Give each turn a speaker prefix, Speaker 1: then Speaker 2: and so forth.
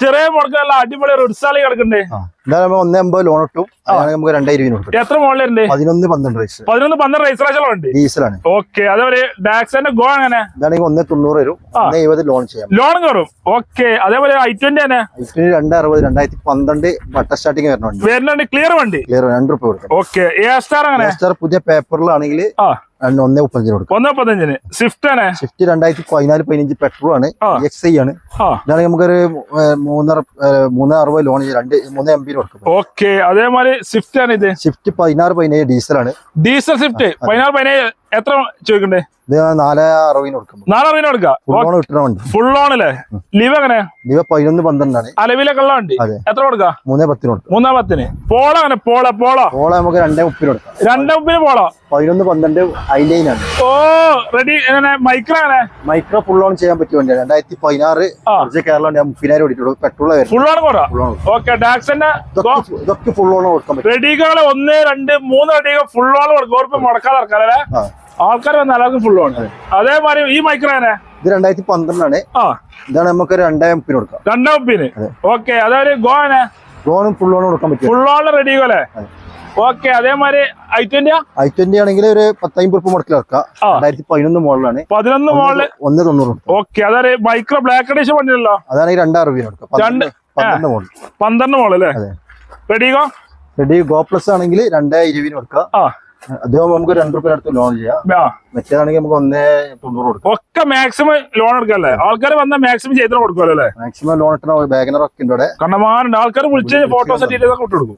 Speaker 1: ചെറിയ മുടക്കല്ല അടിപൊളി റിസാലി കിടക്കണ്ടേ
Speaker 2: ഒന്നേ അമ്പത് ലോൺ ഇട്ടും. നമുക്ക് രണ്ടായിരം
Speaker 1: എത്ര മോളിലുണ്ട്
Speaker 2: പതിനൊന്ന് പന്ത്രണ്ട് റൈസ്
Speaker 1: പതിനൊന്ന് പന്ത്രണ്ട് റൈസ് ഉണ്ട്.
Speaker 2: ഡീസലാണ്
Speaker 1: ഓക്കെ അതേപോലെ ഡാക്സിന്റെ ഗോ അങ്ങനെ
Speaker 2: ഇതാണെങ്കിൽ ഒന്നേ തൊണ്ണൂറ് വരും.
Speaker 1: ഇരുപത്
Speaker 2: ഒന്നേ ലോൺ ചെയ്യാം.
Speaker 1: ലോൺ കയറും ഓക്കെ അതേപോലെ ഐ ട്വന്റി തന്നെ
Speaker 2: ട്വന്റി രണ്ട് അറുപത് രണ്ടായിരത്തി പന്ത്രണ്ട് ബട്ടർ സ്റ്റാർട്ടിങ് വരുന്നുണ്ട്.
Speaker 1: വരുന്നുണ്ട് ക്ലിയർ വണ്ടി.
Speaker 2: ക്ലിയർ രണ്ട് റുപ്യ കൊടുക്കും.
Speaker 1: ഓക്കെ എ സ്റ്റാർ അങ്ങനെ
Speaker 2: സ്റ്റാർ പുതിയ പേപ്പറിലാണെങ്കിൽ
Speaker 1: ആ.
Speaker 2: ഒന്നേ മുപ്പത്തഞ്ചിന് കൊടുക്കും.
Speaker 1: ഒന്നേ സ്വിഫ്റ്റ് ആണ്?
Speaker 2: സ്വിഫ്റ്റ് രണ്ടായിരത്തി പതിനാല് പതിനഞ്ച് പെട്രോൾ ആണ്. എക്സ് ഐ ആണ്. ഇതാണ് നമുക്കൊരു മൂന്നര മൂന്ന് അറുപത് ലോൺ രണ്ട് മൂന്ന് എം ബി കൊടുക്കും.
Speaker 1: ഓക്കെ അതേമാതിരി സ്വിഫ്റ്റ് ആണ് ഇത്
Speaker 2: സ്വിഫ്റ്റ് പതിനാറ് പതിനേഴ് ആണ്.
Speaker 1: ഡീസൽ സ്വിഫ്റ്റ് പതിനാറ് പതിനേഴ്. എത്ര ചോദിക്കണ്ടേ?
Speaker 2: നാല് അറുപതിന് കൊടുക്കും? ഫുൾ
Speaker 1: ഓൺ അല്ലേ? ലീവ് എങ്ങനെ?
Speaker 2: ഇവ പതിനൊന്ന് പന്ത്രണ്ടാണ്.
Speaker 1: അലവിലൊക്കെ ഉള്ള വണ്ടി?
Speaker 2: അതെ.
Speaker 1: എത്ര കൊടുക്കാം?
Speaker 2: മൂന്നേ പത്തിന് കൊടുക്കും.
Speaker 1: മൂന്നാം പത്തിന്. പോള അങ്ങനെ പോള പോള?
Speaker 2: ഓളെ നമുക്ക് രണ്ടേ മുപ്പിന് കൊടുക്കാം.
Speaker 1: രണ്ടാം മുപ്പിന് പോള?
Speaker 2: പതിനൊന്ന് പന്ത്രണ്ട് ഐലൈനാണ്
Speaker 1: ഓ റെഡി എങ്ങനെ? മൈക്രോ അങ്ങനെ
Speaker 2: മൈക്രോ ഫുൾ ഓൺ ചെയ്യാൻ പറ്റിയ വണ്ടിയാണ്. രണ്ടായിരത്തി പതിനാറ്
Speaker 1: ആ.
Speaker 2: കുറച്ച് കേരളം ഞാൻ മുപ്പതിനായിരം ഓടിയിട്ടുള്ളൂ പെട്രോൾ
Speaker 1: ഫുൾ
Speaker 2: ഫുൾ
Speaker 1: ഓക്കെ ഡാക്സന്റെ
Speaker 2: ഇതൊക്കെ
Speaker 1: റെഡികളെ ഒന്ന് രണ്ട് മൂന്ന് റെഡികൾ ഫുൾ കൊടുക്കും. ഉറപ്പ് മുടക്കാതെ ഇറക്കാം അല്ലേ
Speaker 2: ആ.
Speaker 1: ആൾക്കാർ വന്ന എല്ലാവർക്കും ഫുൾ ആണ്. അതേമാതിരി ഈ മൈക്രോ അങ്ങനെ
Speaker 2: ഇത് രണ്ടായിരത്തി പന്ത്രണ്ടാണ്.
Speaker 1: ആ.
Speaker 2: ഇതാണ് നമുക്ക് രണ്ടേ മുപ്പിന് കൊടുക്കാം.
Speaker 1: രണ്ടാം
Speaker 2: അതെ.
Speaker 1: ഓക്കെ അതായത് ഗോ
Speaker 2: ഗോണും ഫുൾ ഓൺ കൊടുക്കാൻ പറ്റും.
Speaker 1: ഫുൾ ഓൺ റെഡി
Speaker 2: പോലെ
Speaker 1: ഓക്കെ അതേമാതിരി ഐ ട്വന്റി
Speaker 2: ഐ ട്വന്റി ആണെങ്കിൽ ഒരു പത്തമ്പത് മുടക്കിൽ ഇറക്കാം
Speaker 1: ആ.
Speaker 2: രണ്ടായിരത്തി പതിനൊന്ന് മോഡലാണ്.
Speaker 1: പതിനൊന്ന് മോളിൽ
Speaker 2: ഒന്ന് തൊണ്ണൂറ്
Speaker 1: ഓക്കെ അതായത് മൈക്രോ ബ്ലാക്ക് അഡീഷൻ വണ്ടിയല്ലോ
Speaker 2: അതാണെങ്കിൽ രണ്ടായിരം രൂപ കൊടുക്കാം പന്ത്രണ്ട് മോഡൽ
Speaker 1: പന്ത്രണ്ട് മോൾ അല്ലേ?
Speaker 2: Go?
Speaker 1: Redi Go
Speaker 2: Redi Go plus ആണെങ്കിൽ രണ്ടേ ഇരുപതിന് കൊടുക്കാം. അത് നമുക്ക് രണ്ടു റുപ്യ അടുത്ത് ലോൺ ചെയ്യാം. മറ്റേതാണെങ്കിൽ നമുക്ക് ഒന്നേ തൊണ്ണൂറ് കൊടുക്കാം.
Speaker 1: ഒക്കെ മാക്സിമം ലോൺ എടുക്കല്ലേ? ആൾക്കാർ വന്ന മാക്സിമം ചെയ്തിട്ട് കൊടുക്കുമല്ലോ അല്ലേ?
Speaker 2: മാക്സിമം ലോൺ ഇട്ടുന്ന ബാഗനർ ഒക്കെ ഉണ്ട്. അവിടെ
Speaker 1: കണ്ടമാനുണ്ട് ആൾക്കാർ വിളിച്ച് ഫോട്ടോസ് ഡീറ്റെയിൽസ് ഒക്കെ കൊടുക്കും.